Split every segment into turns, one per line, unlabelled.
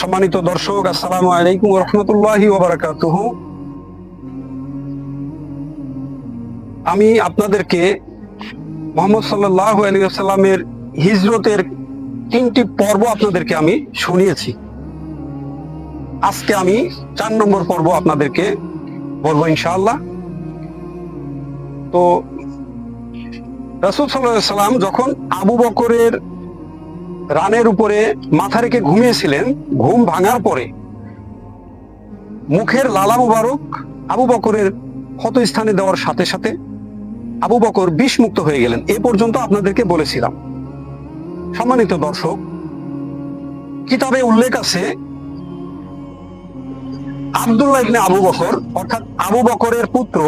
সম্মানিত দর্শক, আসসালামু আলাইকুম রহমতুল্লাহি আমি আপনাদেরকে মোহাম্মদ সাল্লাহ সাল্লামের হিজরতের তিনটি পর্ব আপনাদেরকে আমি শুনিয়েছি। আজকে আমি চার নম্বর পর্ব আপনাদেরকে বলব ইনশাআল্লাহ। তো রাসুল সাল্লাহ সাল্লাম যখন আবু বকরের রানের উপরে মাথা রেখে ঘুমিয়েছিলেন, ঘুম ভাঙার পরে। মুখের লালা মুবারক আবু বকরের ক্ষত স্থানে দেওয়ার সাথে সাথে আবু বকর বিষমুক্ত হয়ে গেলেন। এ পর্যন্ত আপনাদেরকে বলেছিলাম। সম্মানিত দর্শক, কিতাবে উল্লেখ আছে, আবদুল্লাহ ইবনে আবু বকর, অর্থাৎ আবু বকরের পুত্র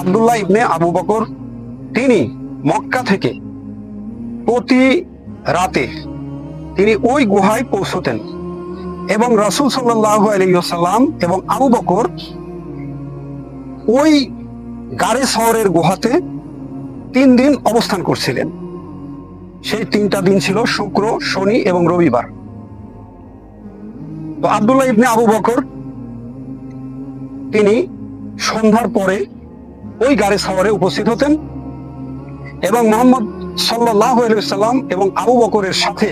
আবদুল্লাহ ইবনে আবু বকর, তিনি মক্কা থেকে প্রতি রাতে তিনি ওই গুহায় পৌঁছতেন এবং রাসুল আলাইসাল্লাম এবং আবু বকর ওই গাড়ে শহরের গুহাতে তিন দিন অবস্থান করছিলেন। সেই তিনটা দিন ছিল শুক্র, শনি এবং রবিবার। তো আবদুল্লাহ ইবনে আবু বকর তিনি সন্ধ্যার পরে ওই গাড়ি শহরে উপস্থিত হতেন এবং মোহাম্মদ সাল্লাহ সাল্লাম এবং আবু বকরের সাথে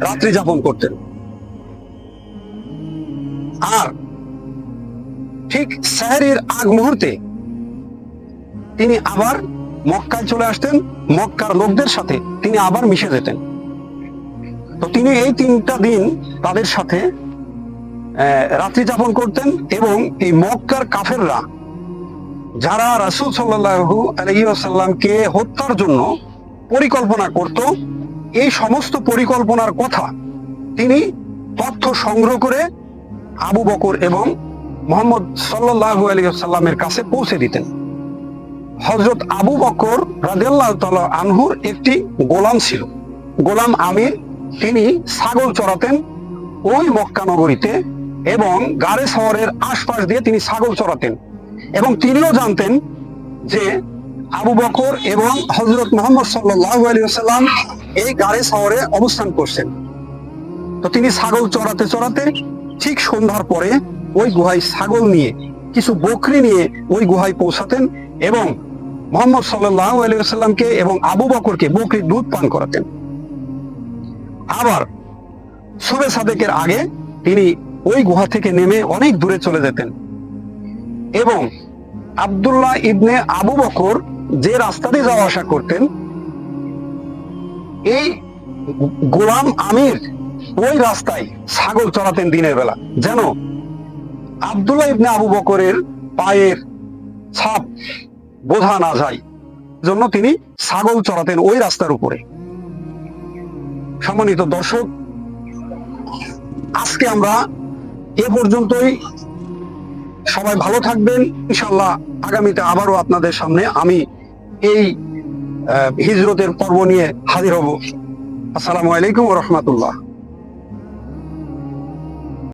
রাত্রি যাপন করতেন। আর ঠিক সাহেরের আগ মুহূর্তে তিনি আবার মক্কায় চলে আসতেন, মক্কার লোকদের সাথে তিনি আবার মিশে যেতেন। তো তিনি এই তিনটা দিন তাদের সাথে রাত্রি যাপন করতেন এবং এই মক্কার কাফেররা যারা রাসুল সাল্লাহু আলহিসাল্লামকে হত্যার জন্য পরিকল্পনা করত, এই সমস্ত পরিকল্পনার কথা তিনি তথ্য সংগ্রহ করে আবু বকর এবং মোহাম্মদ সাল্লাহু আলহিসাল্লামের কাছে পৌঁছে দিতেন। হজরত আবু বকর রাজিয়াল্লাহ তালা আনহুর একটি গোলাম ছিল। গোলাম আমির, তিনি ছাগল চড়াতেন ওই মক্কা নগরীতে এবং গাড়ে শহরের আশপাশ দিয়ে তিনি ছাগল চড়াতেন। এবং তিনিও জানতেন যে আবু বকর এবং হজরত মোহাম্মদ সাল্লাম এই গাড়ে শহরে অবস্থান করছেন। তো তিনি ছাগল চড়াতে চড়াতে ঠিক সন্ধ্যার পরে ওই গুহায় ছাগল নিয়ে, কিছু বকরি নিয়ে ওই গুহায় পৌঁছাতেন এবং মোহাম্মদ সাল্লাহ আলী সাল্লামকে এবং আবু বকরকে বকরির দুধ পান করাতেন। আবার সুবে সাদেকের আগে তিনি ওই গুহা থেকে নেমে অনেক দূরে চলে যেতেন। এবং আবদুল্লাহ ইবনে আবু বকর যে রাস্তা দিয়ে যাওয়া আসা করতেন, এই গোলাম আমির ওই রাস্তায় ছাগল চড়াতেন দিনের বেলা। যেন আবদুল্লাহ ইবনে আবু বকরের পায়ের ছাপ বোঝা না যায় জন্য তিনি ছাগল চড়াতেন ওই রাস্তার উপরে। সম্মানিত দর্শক, আজকে আমরা এ পর্যন্তই সবাই ভালো থাকবেন। ইনশাল্লাহ আগামীতে আবারও আপনাদের সামনে আমি এই হিজরতের পর্ব নিয়ে হাজির হব। আসসালামু আলাইকুম রহমতুল্লাহ।